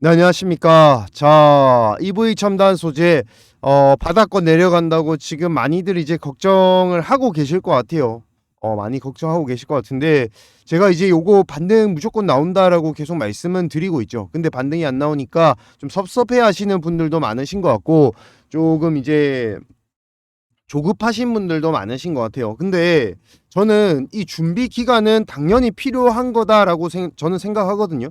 네, 안녕하십니까. 자, EV 첨단 소재, 어, 바닥권 내려간다고 지금 많이들 이제 걱정을 하고 계실 것 같아요. 어, 많이 걱정하고 계실 것 같은데, 제가 이제 요거 반등 무조건 나온다라고 계속 말씀은 드리고 있죠. 근데 반등이 안 나오니까 좀 섭섭해 하시는 분들도 많으신 것 같고, 조금 이제 조급하신 분들도 많으신 것 같아요. 근데 저는 이 준비 기간은 당연히 필요한 거다라고 생, 저는 생각하거든요.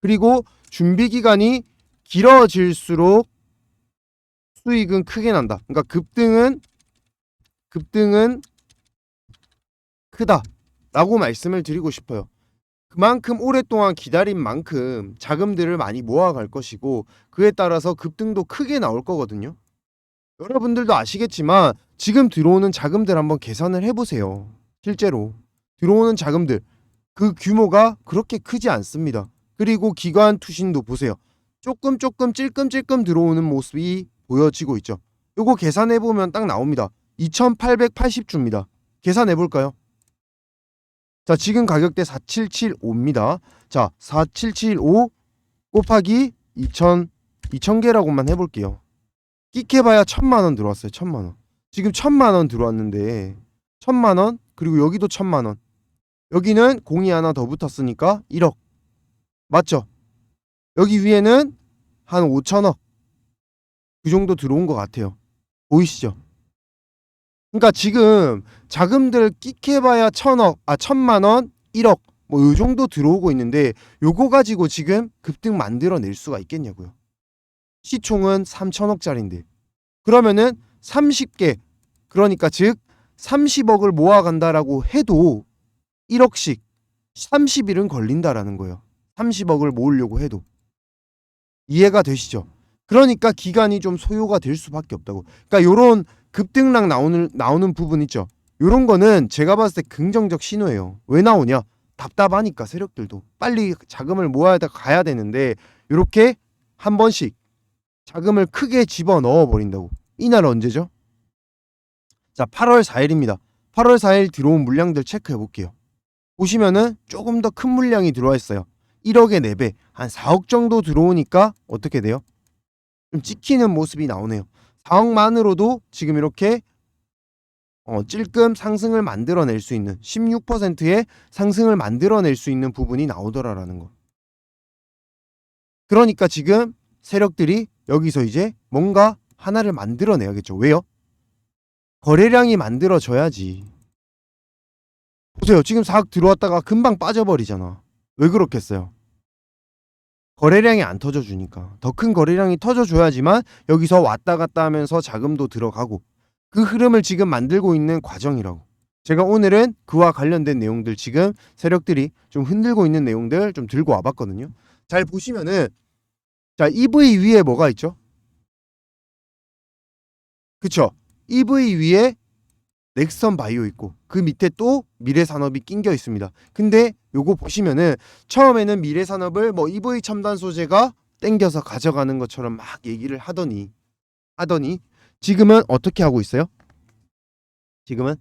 그리고 준비 기간이 길어질수록 수익은 크게 난다. 그러니까 급등은 급등은 크다라고 말씀을 드리고 싶어요. 그만큼 오랫동안 기다린 만큼 자금들을 많이 모아갈 것이고 그에 따라서 급등도 크게 나올 거거든요. 여러분들도 아시겠지만 지금 들어오는 자금들 한번 계산을 해보세요. 실제로 들어오는 자금들 그 규모가 그렇게 크지 않습니다. 그리고 기관 투신도 보세요. 조금 조금 찔끔찔끔 들어오는 모습이 보여지고 있죠. 요거 계산해 보면 딱 나옵니다. 2880주입니다. 계산해 볼까요? 자, 지금 가격대 4775입니다. 자, 4775 곱하기 2000 2000개라고만 해 볼게요. 끽해봐야 1000만 원 들어왔어요. 1000만 원. 지금 1000만 원 들어왔는데 1000만 원 그리고 여기도 1000만 원. 여기는 공이 하나 더 붙었으니까 1억. 맞죠? 여기 위에는 한 5천억 그 정도 들어온 것 같아요. 보이시죠? 그러니까 지금 자금들 끽해봐야 천억, 아 천만 원, 1억 뭐요 정도 들어오고 있는데 요거 가지고 지금 급등 만들어낼 수가 있겠냐고요. 시총은 3천억짜리인데 그러면은 30개 그러니까 즉 30억을 모아간다라고 해도 1억씩 30일은 걸린다라는 거예요. 30억을 모으려고 해도 이해가 되시죠? 그러니까 기간이 좀 소요가 될 수밖에 없다고. 그러니까 요런 급등락 나오는 나오는 부분 있죠. 요런 거는 제가 봤을 때 긍정적 신호예요. 왜 나오냐? 답답하니까 세력들도 빨리 자금을 모아야 돼 가야 되는데 요렇게 한 번씩 자금을 크게 집어 넣어 버린다고. 이날 언제죠? 자, 8월 4일입니다. 8월 4일 들어온 물량들 체크해 볼게요. 보시면은 조금 더 큰 물량이 들어와 있어요. 1억의 4배, 한 4억 정도 들어오니까 어떻게 돼요? 좀 찍히는 모습이 나오네요. 4억만으로도 지금 이렇게 어, 찔끔 상승을 만들어낼 수 있는 16%의 상승을 만들어낼 수 있는 부분이 나오더라라는 거. 그러니까 지금 세력들이 여기서 이제 뭔가 하나를 만들어내야겠죠. 왜요? 거래량이 만들어져야지. 보세요. 지금 4억 들어왔다가 금방 빠져버리잖아. 왜 그렇겠어요? 거래량이 안 터져주니까. 더 큰 거래량이 터져줘야지만 여기서 왔다 갔다 하면서 자금도 들어가고 그 흐름을 지금 만들고 있는 과정이라고. 제가 오늘은 그와 관련된 내용들 지금 세력들이 좀 흔들고 있는 내용들 좀 들고 와봤거든요. 잘 보시면은 자 EV 위에 뭐가 있죠? 그쵸? EV 위에 넥선 바이오 있고 그 밑에 또 미래 산업이 낑겨 있습니다. 근데 요거 보시면은 처음에는 미래 산업을 뭐 EV 첨단 소재가 땡겨서 가져가는 것처럼 막 얘기를 하더니 하더니 지금은 어떻게 하고 있어요? 지금은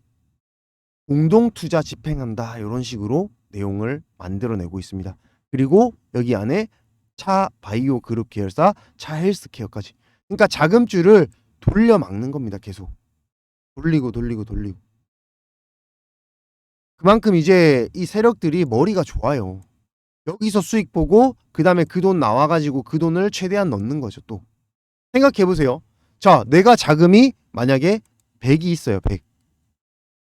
공동 투자 집행한다 이런 식으로 내용을 만들어내고 있습니다. 그리고 여기 안에 차 바이오 그룹 계열사 차 헬스케어까지. 그러니까 자금줄을 돌려 막는 겁니다. 계속. 돌리고 돌리고 돌리고 그만큼 이제 이 세력들이 머리가 좋아요. 여기서 수익 보고 그 다음에 그 돈 나와가지고 그 돈을 최대한 넣는 거죠 또. 생각해 보세요. 자 내가 자금이 만약에 100이 있어요 100.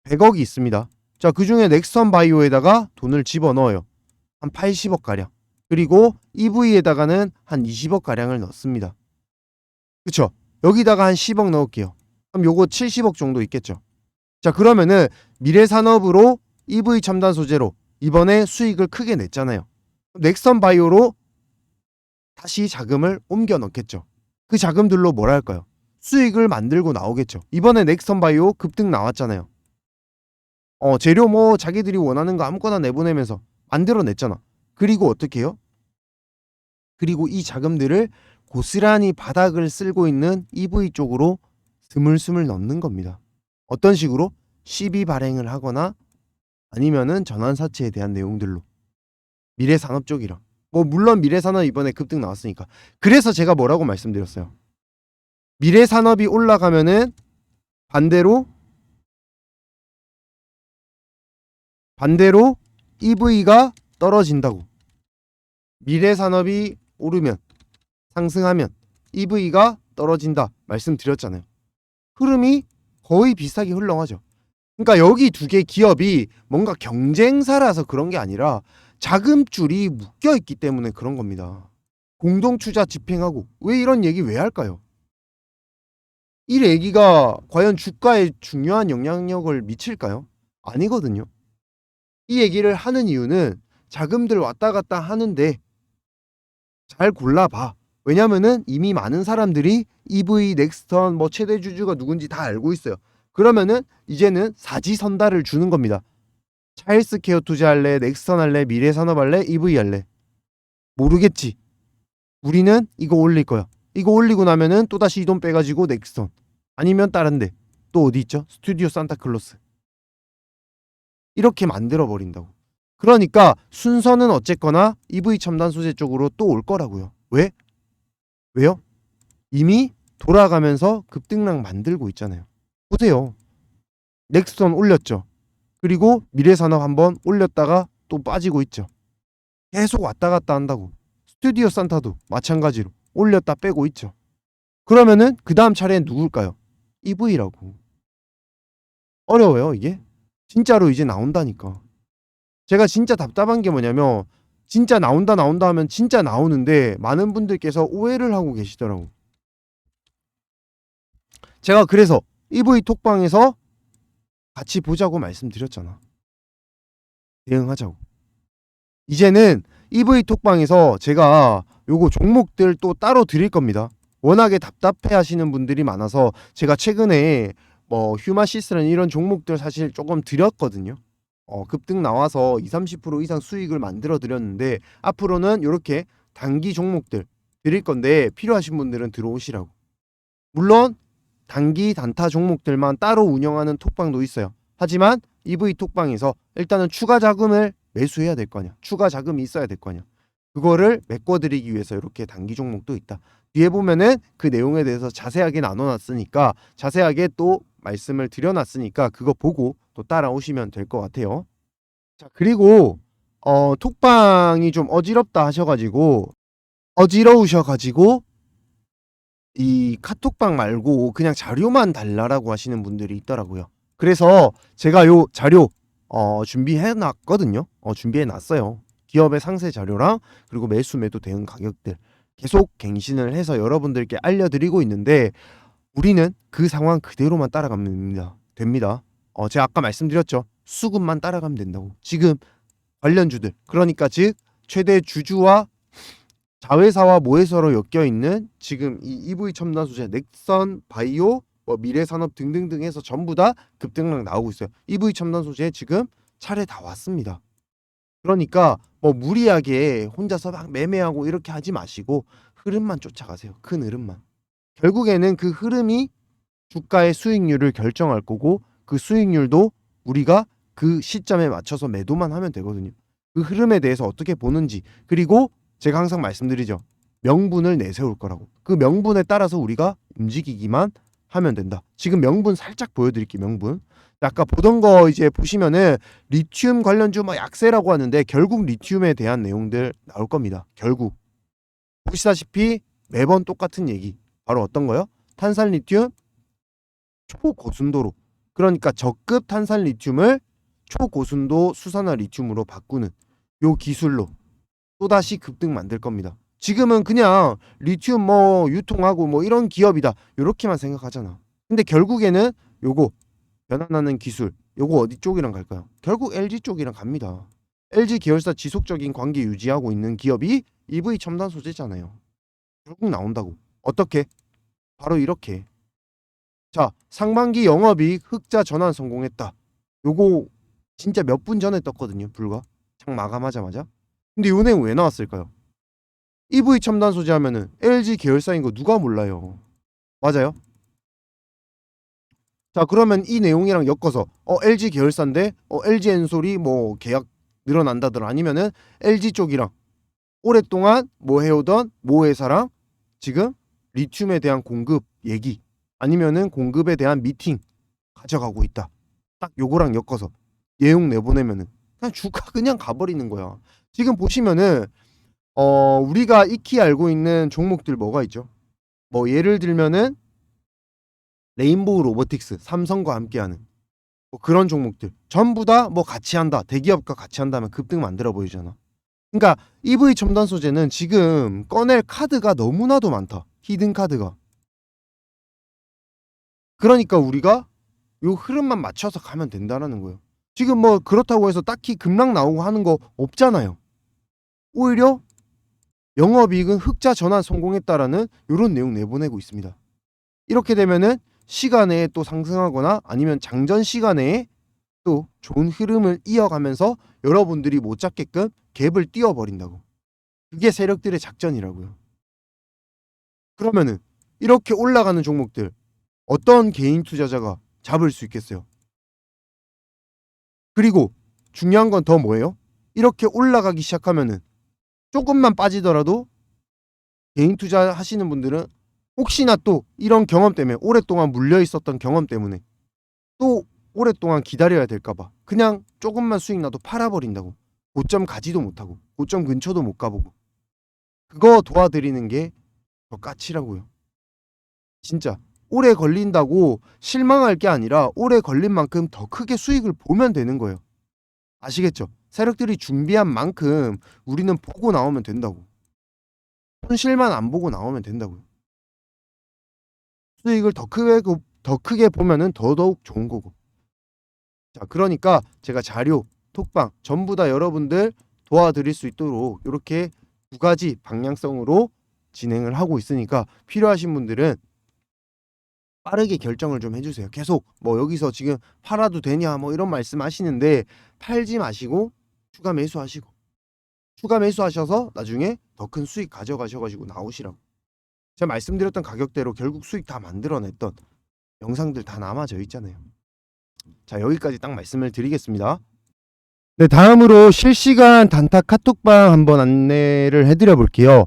100억이 있습니다. 자 그 중에 넥선 바이오에다가 돈을 집어넣어요. 한 80억 가량. 그리고 EV에다가는 한 20억 가량을 넣습니다. 그쵸? 여기다가 한 10억 넣을게요. 그럼 요거 70억 정도 있겠죠. 자, 그러면은 미래 산업으로 EV 첨단 소재로 이번에 수익을 크게 냈잖아요. 넥선 바이오로 다시 자금을 옮겨 넣겠죠. 그 자금들로 뭘 할까요? 수익을 만들고 나오겠죠. 이번에 넥선 바이오 급등 나왔잖아요. 어, 재료 뭐 자기들이 원하는 거 아무거나 내보내면서 만들어 냈잖아. 그리고 어떻게 해요? 그리고 이 자금들을 고스란히 바닥을 쓸고 있는 EV 쪽으로 스물스물 넣는 겁니다. 어떤 식으로? 시비 발행을 하거나 아니면은 전환 사채에 대한 내용들로 미래 산업 쪽이랑 뭐 물론 미래 산업 이번에 급등 나왔으니까. 그래서 제가 뭐라고 말씀드렸어요. 미래 산업이 올라가면은 반대로 반대로 EV가 떨어진다고. 미래 산업이 오르면 상승하면 EV가 떨어진다 말씀드렸잖아요. 흐름이 거의 비슷하게 흘러가죠. 그러니까 여기 두 개 기업이 뭔가 경쟁사라서 그런 게 아니라 자금줄이 묶여 있기 때문에 그런 겁니다. 공동 투자 집행하고 왜 이런 얘기 왜 할까요? 이 얘기가 과연 주가에 중요한 영향력을 미칠까요? 아니거든요. 이 얘기를 하는 이유는 자금들 왔다 갔다 하는데 잘 골라봐. 왜냐면은 이미 많은 사람들이 EV, 넥스턴, 뭐 최대 주주가 누군지 다 알고 있어요. 그러면은 이제는 사지 선다를 주는 겁니다. 차일스케어 투자할래, 넥스턴 할래, 미래산업 할래, EV 할래. 모르겠지. 우리는 이거 올릴 거야. 이거 올리고 나면은 또다시 이 돈 빼가지고 넥스턴. 아니면 다른데. 또 어디 있죠? 스튜디오 산타클로스. 이렇게 만들어 버린다고. 그러니까 순서는 어쨌거나 EV 첨단 소재 쪽으로 또 올 거라고요. 왜? 왜요? 이미 돌아가면서 급등락 만들고 있잖아요. 보세요. 넥스턴 올렸죠. 그리고 미래산업 한번 올렸다가 또 빠지고 있죠. 계속 왔다 갔다 한다고. 스튜디오 산타도 마찬가지로 올렸다 빼고 있죠. 그러면은 그 다음 차례는 누굴까요? EV라고. 어려워요 이게? 진짜로 이제 나온다니까. 제가 진짜 답답한 게 뭐냐면 진짜 나온다 나온다 하면 진짜 나오는데 많은 분들께서 오해를 하고 계시더라고. 제가 그래서 EV 톡방에서 같이 보자고 말씀드렸잖아. 대응하자고. 이제는 EV 톡방에서 제가 요거 종목들 또 따로 드릴 겁니다. 워낙에 답답해 하시는 분들이 많아서 제가 최근에 뭐 휴마시스라는 이런 종목들 사실 조금 드렸거든요. 어, 급등 나와서 20, 30% 이상 수익을 만들어 드렸는데 앞으로는 이렇게 단기 종목들 드릴 건데 필요하신 분들은 들어오시라고. 물론 단기 단타 종목들만 따로 운영하는 톡방도 있어요. 하지만 EV 톡방에서 일단은 추가 자금을 매수해야 될 거냐. 추가 자금이 있어야 될 거냐. 그거를 메꿔드리기 위해서 이렇게 단기 종목도 있다. 뒤에 보면은 그 내용에 대해서 자세하게 나눠놨으니까 자세하게 또 말씀을 드려놨으니까 그거 보고 또 따라오시면 될 것 같아요. 자 그리고 어 톡방이 좀 어지럽다 하셔가지고 어지러우셔가지고 이 카톡방 말고 그냥 자료만 달라라고 하시는 분들이 있더라고요. 그래서 제가 요 자료 어 준비해 놨거든요. 어 준비해 놨어요. 기업의 상세 자료랑 그리고 매수 매도 대응 가격들 계속 갱신을 해서 여러분들께 알려드리고 있는데 우리는 그 상황 그대로만 따라가면 됩니다. 됩니다. 어, 제가 아까 말씀드렸죠. 수급만 따라가면 된다고. 지금 관련주들 그러니까 즉 최대 주주와 자회사와 모회사로 엮여 있는 지금 이 EV 첨단 소재 넥선 바이오 뭐 미래산업 등등등 해서 전부 다 급등락 나오고 있어요. EV 첨단 소재 지금 차례 다 왔습니다. 그러니까 뭐 무리하게 혼자서 막 매매하고 이렇게 하지 마시고 흐름만 쫓아가세요. 큰 흐름만. 결국에는 그 흐름이 주가의 수익률을 결정할 거고 그 수익률도 우리가 그 시점에 맞춰서 매도만 하면 되거든요. 그 흐름에 대해서 어떻게 보는지 그리고 제가 항상 말씀드리죠. 명분을 내세울 거라고. 그 명분에 따라서 우리가 움직이기만 하면 된다. 지금 명분 살짝 보여드릴게요. 명분. 아까 보던 거 이제 보시면은 리튬 관련주 뭐 약세라고 하는데 결국 리튬에 대한 내용들 나올 겁니다. 결국 보시다시피 매번 똑같은 얘기. 바로 어떤 거요? 탄산 리튬 초고순도로 그러니까 적급 탄산 리튬을 초고순도 수산화 리튬으로 바꾸는 요 기술로 또다시 급등 만들 겁니다. 지금은 그냥 리튬 뭐 유통하고 뭐 이런 기업이다. 요렇게만 생각하잖아. 근데 결국에는 요거 변환하는 기술 요거 어디 쪽이랑 갈까요? 결국 LG 쪽이랑 갑니다. LG 계열사 지속적인 관계 유지하고 있는 기업이 EV 첨단 소재잖아요. 결국 나온다고. 어떻게? 바로 이렇게. 자, 상반기 영업이익 흑자 전환 성공했다. 요거 진짜 몇 분 전에 떴거든요. 불과 장 마감하자마자. 근데 요 내용 왜 나왔을까요? EV 첨단 소재 하면은 LG 계열사인 거 누가 몰라요. 맞아요? 자, 그러면 이 내용이랑 엮어서 어 LG 계열사인데 어 LG 엔솔이 뭐 계약 늘어난다더라 아니면은 LG 쪽이랑 오랫동안 뭐 해오던 모 회사랑 지금 리튬에 대한 공급 얘기 아니면은 공급에 대한 미팅 가져가고 있다. 딱 요거랑 엮어서 내용 내보내면은 그냥 주가 그냥 가버리는 거야. 지금 보시면은 어 우리가 익히 알고 있는 종목들 뭐가 있죠? 뭐 예를 들면은 레인보우 로보틱스 삼성과 함께하는 뭐 그런 종목들 전부 다 뭐 같이 한다 대기업과 같이 한다면 급등 만들어 보이잖아. 그러니까 EV 첨단 소재는 지금 꺼낼 카드가 너무나도 많다. 히든 카드가. 그러니까 우리가 요 흐름만 맞춰서 가면 된다라는 거예요. 지금 뭐 그렇다고 해서 딱히 급락 나오고 하는 거 없잖아요. 오히려 영업이익은 흑자 전환 성공했다라는 이런 내용 내보내고 있습니다. 이렇게 되면은 시간에 또 상승하거나 아니면 장전 시간에 또 좋은 흐름을 이어가면서 여러분들이 못 잡게끔 갭을 띄워버린다고. 그게 세력들의 작전이라고요. 그러면은 이렇게 올라가는 종목들 어떤 개인 투자자가 잡을 수 있겠어요? 그리고 중요한 건 더 뭐예요? 이렇게 올라가기 시작하면은 조금만 빠지더라도 개인 투자 하시는 분들은 혹시나 또 이런 경험 때문에 오랫동안 물려 있었던 경험 때문에 또 오랫동안 기다려야 될까봐 그냥 조금만 수익 나도 팔아버린다고 고점 가지도 못하고 고점 근처도 못 가보고 그거 도와드리는 게 저 까치라고요. 진짜 오래 걸린다고 실망할 게 아니라 오래 걸린 만큼 더 크게 수익을 보면 되는 거예요. 아시겠죠? 세력들이 준비한 만큼 우리는 보고 나오면 된다고. 손실만 안 보고 나오면 된다고요. 수익을 더 크게 더 크게 보면은 더더욱 좋은 거고. 자, 그러니까 제가 자료, 톡방 전부 다 여러분들 도와드릴 수 있도록 이렇게 두 가지 방향성으로 진행을 하고 있으니까 필요하신 분들은 빠르게 결정을 좀 해주세요. 계속 뭐 여기서 지금 팔아도 되냐 뭐 이런 말씀 하시는데 팔지 마시고 추가 매수하시고 추가 매수하셔서 나중에 더 큰 수익 가져가셔가지고 나오시라고. 제가 말씀드렸던 가격대로 결국 수익 다 만들어냈던 영상들 다 남아져 있잖아요. 자 여기까지 딱 말씀을 드리겠습니다. 네 다음으로 실시간 단타 카톡방 한번 안내를 해드려 볼게요.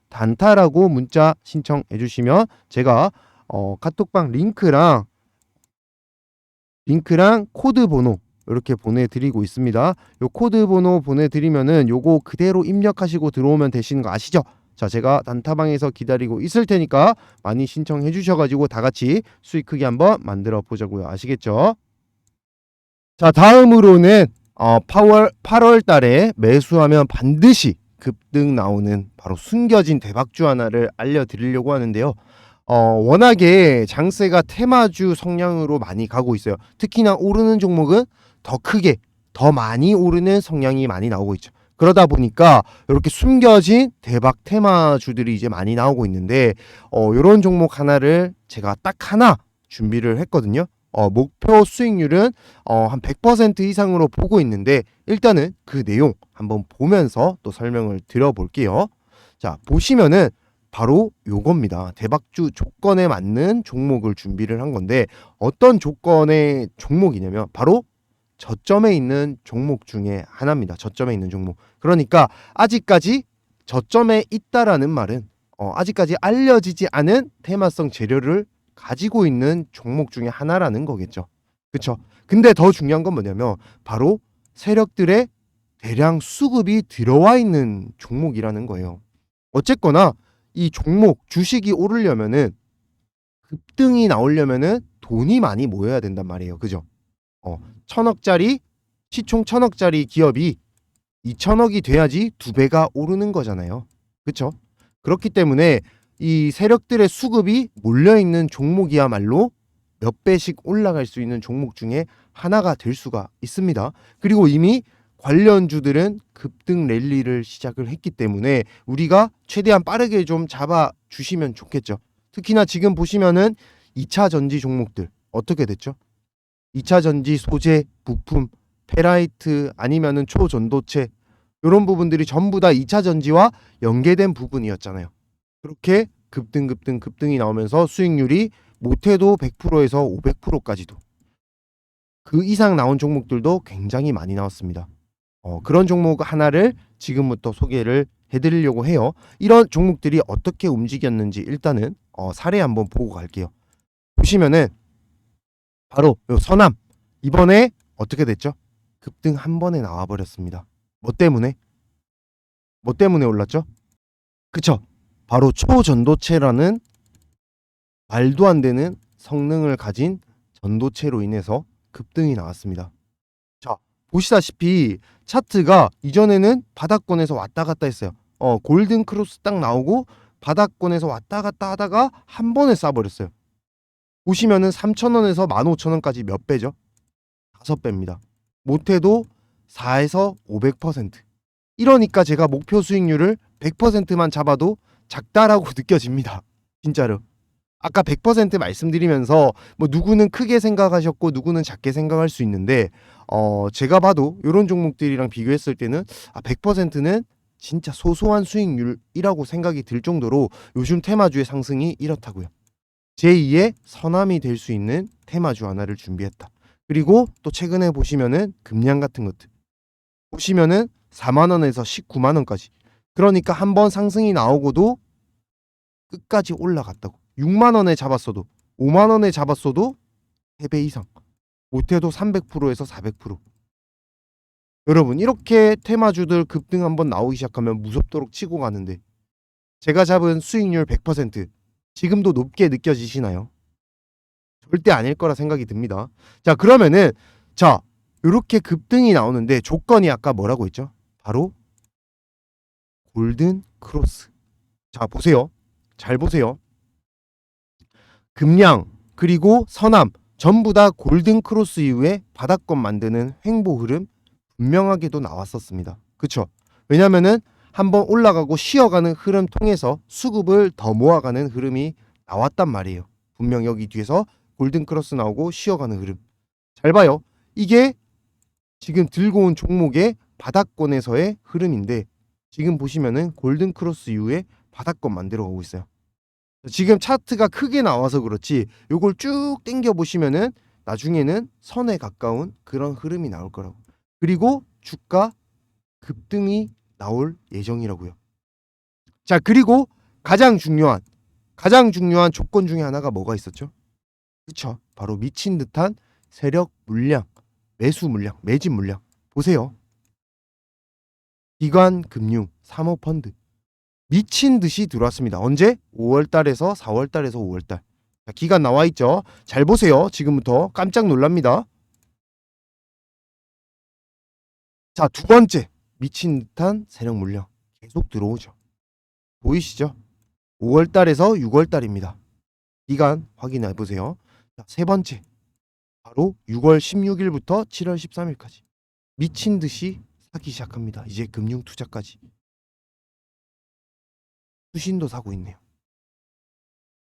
단타라고 문자 신청해 주시면 제가 어, 카톡방 링크랑 링크랑 코드 번호 이렇게 보내드리고 있습니다. 요 코드 번호 보내드리면은 요거 그대로 입력하시고 들어오면 되시는 거 아시죠? 자, 제가 단타방에서 기다리고 있을 테니까 많이 신청해 주셔가지고 다 같이 수익 크게 한번 만들어 보자고요. 아시겠죠? 자, 다음으로는 어, 8월 8월 달에 매수하면 반드시 급등 나오는 바로 숨겨진 대박주 하나를 알려드리려고 하는데요. 어, 워낙에 장세가 테마주 성향으로 많이 가고 있어요. 특히나 오르는 종목은 더 크게, 더 많이 오르는 성향이 많이 나오고 있죠. 그러다 보니까 이렇게 숨겨진 대박 테마주들이 이제 많이 나오고 있는데, 어, 이런 종목 하나를 제가 딱 하나 준비를 했거든요. 어, 목표 수익률은 어, 한 100% 이상으로 보고 있는데 일단은 그 내용 한번 보면서 또 설명을 드려볼게요. 자 보시면은 바로 요겁니다. 대박주 조건에 맞는 종목을 준비를 한 건데 어떤 조건의 종목이냐면 바로 저점에 있는 종목 중에 하나입니다. 저점에 있는 종목. 그러니까 아직까지 저점에 있다라는 말은 어, 아직까지 알려지지 않은 테마성 재료를 가지고 있는 종목 중에 하나라는 거겠죠. 그렇죠? 근데 더 중요한 건 뭐냐면 바로 세력들의 대량 수급이 들어와 있는 종목이라는 거예요. 어쨌거나 이 종목 주식이 오르려면은 급등이 나오려면은 돈이 많이 모여야 된단 말이에요. 그죠? 어, 천억짜리 시총 천억짜리 기업이 2천억이 돼야지 두 배가 오르는 거잖아요. 그렇죠? 그렇기 때문에 이 세력들의 수급이 몰려 있는 종목이야말로 몇 배씩 올라갈 수 있는 종목 중에 하나가 될 수가 있습니다. 그리고 이미 관련주들은 급등 랠리를 시작을 했기 때문에 우리가 최대한 빠르게 좀 잡아 주시면 좋겠죠. 특히나 지금 보시면은 2차 전지 종목들 어떻게 됐죠? 2차 전지 소재, 부품, 페라이트 아니면은 초전도체 이런 부분들이 전부 다 2차 전지와 연계된 부분이었잖아요. 그렇게 급등 급등 급등이 나오면서 수익률이 못해도 100%에서 500%까지도 그 이상 나온 종목들도 굉장히 많이 나왔습니다. 어, 그런 종목 하나를 지금부터 소개를 해드리려고 해요. 이런 종목들이 어떻게 움직였는지 일단은 어, 사례 한번 보고 갈게요. 보시면은 바로 요 서남 이번에 어떻게 됐죠? 급등 한 번에 나와 버렸습니다. 뭐 때문에? 뭐 때문에 올랐죠? 그쵸? 바로 초전도체라는 말도 안 되는 성능을 가진 전도체로 인해서 급등이 나왔습니다. 자, 보시다시피 차트가 이전에는 바닥권에서 왔다 갔다 했어요. 어, 골든 크로스 딱 나오고 바닥권에서 왔다 갔다 하다가 한 번에 쏴버렸어요. 보시면은 3,000원에서 15,000원까지 몇 배죠? 다섯 배입니다. 못해도 4에서 500%. 이러니까 제가 목표 수익률을 100%만 잡아도 작다라고 느껴집니다. 진짜로. 아까 100% 말씀드리면서 뭐 누구는 크게 생각하셨고 누구는 작게 생각할 수 있는데 어 제가 봐도 이런 종목들이랑 비교했을 때는 아 100%는 진짜 소소한 수익률이라고 생각이 들 정도로 요즘 테마주의 상승이 이렇다고요. 제2의 서남이 될 수 있는 테마주 하나를 준비했다. 그리고 또 최근에 보시면은 금량 같은 것들 보시면은 4만 원에서 19만 원까지 그러니까 한 번 상승이 나오고도 끝까지 올라갔다고 6만 원에 잡았어도 5만 원에 잡았어도 3배 이상 못해도 300%에서 400% 여러분 이렇게 테마주들 급등 한번 나오기 시작하면 무섭도록 치고 가는데 제가 잡은 수익률 100% 지금도 높게 느껴지시나요? 절대 아닐 거라 생각이 듭니다. 자 그러면은 자 이렇게 급등이 나오는데 조건이 아까 뭐라고 했죠? 바로 골든 크로스. 자 보세요. 잘 보세요. 금량 그리고 서남 전부 다 골든 크로스 이후에 바닥권 만드는 횡보 흐름 분명하게도 나왔었습니다. 그쵸? 왜냐면은 한번 올라가고 쉬어가는 흐름 통해서 수급을 더 모아가는 흐름이 나왔단 말이에요. 분명 여기 뒤에서 골든 크로스 나오고 쉬어가는 흐름. 잘 봐요. 이게 지금 들고 온 종목의 바닥권에서의 흐름인데 지금 보시면은 골든 크로스 이후에 바닥권 만들어 가고 있어요. 지금 차트가 크게 나와서 그렇지 요걸 쭉 당겨 보시면은 나중에는 선에 가까운 그런 흐름이 나올 거라고. 그리고 주가 급등이 나올 예정이라고요. 자, 그리고 가장 중요한 가장 중요한 조건 중에 하나가 뭐가 있었죠? 그쵸? 바로 미친 듯한 세력 물량, 매수 물량, 매집 물량. 보세요. 기관 금융, 사모펀드 미친 듯이 들어왔습니다. 언제? 5월 달에서 4월 달에서 5월 달. 자, 기간 나와 있죠. 잘 보세요. 지금부터 깜짝 놀랍니다. 자, 두 번째. 미친 듯한 세력 물량 계속 들어오죠. 보이시죠? 5월 달에서 6월 달입니다. 기간 확인해 보세요. 자, 세 번째. 바로 6월 16일부터 7월 13일까지 미친 듯이 사기 시작합니다. 이제 금융 투자까지. 수신도 사고 있네요.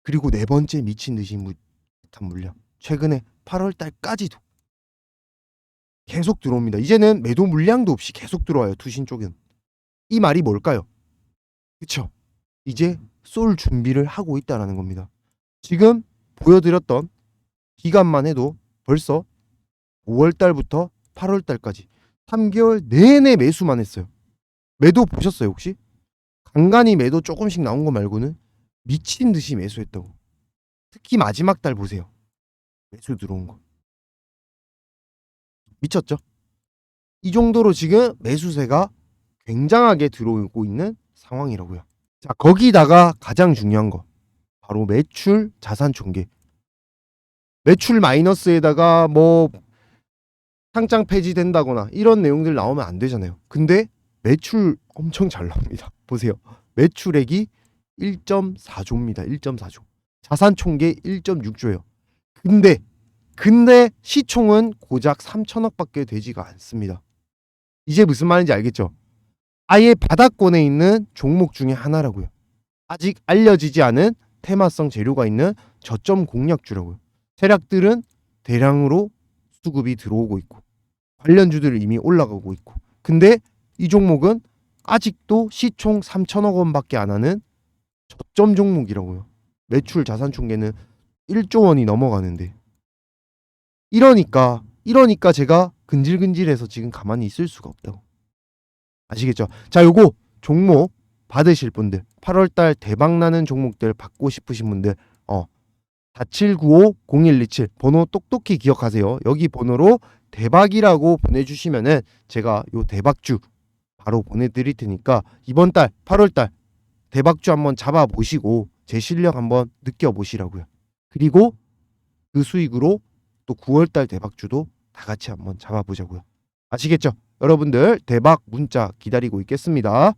그리고 네 번째 미친 듯이 듯한 물량. 최근에 8월 달까지도 계속 들어옵니다. 이제는 매도 물량도 없이 계속 들어와요. 투신 쪽은. 이 말이 뭘까요? 그쵸? 이제 쏠 준비를 하고 있다라는 겁니다. 지금 보여드렸던 기간만 해도 벌써 5월 달부터 8월 달까지 3개월 내내 매수만 했어요. 매도 보셨어요, 혹시? 간간히 매도 조금씩 나온 거 말고는 미친 듯이 매수했다고. 특히 마지막 달 보세요. 매수 들어온 거. 미쳤죠? 이 정도로 지금 매수세가 굉장하게 들어오고 있는 상황이라고요. 자, 거기다가 가장 중요한 거. 바로 매출 자산 총계. 매출 마이너스에다가 뭐 상장 폐지된다거나 이런 내용들 나오면 안 되잖아요. 근데 매출 엄청 잘 나옵니다. 보세요. 매출액이 1.4조입니다. 1.4조. 자산 총계 1.6조예요. 근데 근데 시총은 고작 3천억밖에 되지가 않습니다. 이제 무슨 말인지 알겠죠? 아예 바닥권에 있는 종목 중에 하나라고요. 아직 알려지지 않은 테마성 재료가 있는 저점 공략주라고요. 세력들은 대량으로 수급이 들어오고 있고 관련주들 이미 올라가고 있고 근데 이 종목은 아직도 시총 3천억 원밖에 안 하는 저점 종목이라고요. 매출 자산 총계는 1조 원이 넘어가는데 이러니까 이러니까 제가 근질근질해서 지금 가만히 있을 수가 없다고. 아시겠죠? 자, 요거 종목 받으실 분들 8월 달 대박 나는 종목들 받고 싶으신 분들 어 4795-0127 번호 똑똑히 기억하세요. 여기 번호로 대박이라고 보내주시면은 제가 요 대박주 바로 보내드릴 테니까 이번 달 8월 달 대박주 한번 잡아 보시고 제 실력 한번 느껴 보시라고요. 그리고 그 수익으로 또 9월 달 대박주도 다 같이 한번 잡아 보자고요. 아시겠죠? 여러분들 대박 문자 기다리고 있겠습니다.